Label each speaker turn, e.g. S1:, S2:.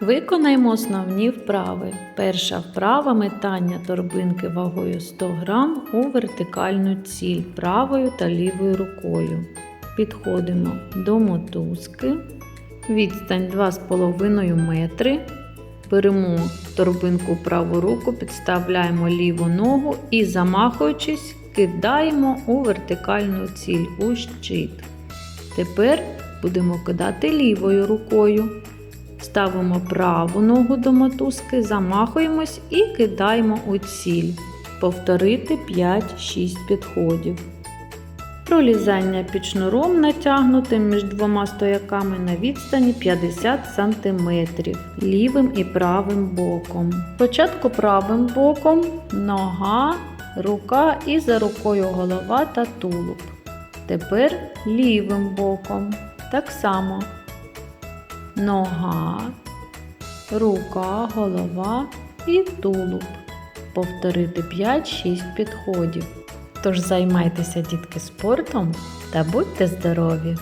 S1: Виконаємо основні вправи. Перша вправа метання торбинки вагою 100 г у вертикальну ціль правою та лівою рукою. Підходимо до мотузки. Відстань 2,5 метри. Беремо торбинку праву руку, підставляємо ліву ногу і, замахуючись, кидаємо у вертикальну ціль у щит. Тепер будемо кидати лівою рукою. Ставимо праву ногу до мотузки, замахуємось і кидаємо у ціль. Повторити 5-6 підходів. Пролізання під шнуром натягнутим між двома стояками на відстані 50 см лівим і правим боком. Спочатку правим боком нога, рука і за рукою голова та тулуб. Тепер лівим боком. Так само нога, рука, голова і тулуб. Повторити 5-6 підходів. Тож займайтеся дітки спортом та будьте здорові!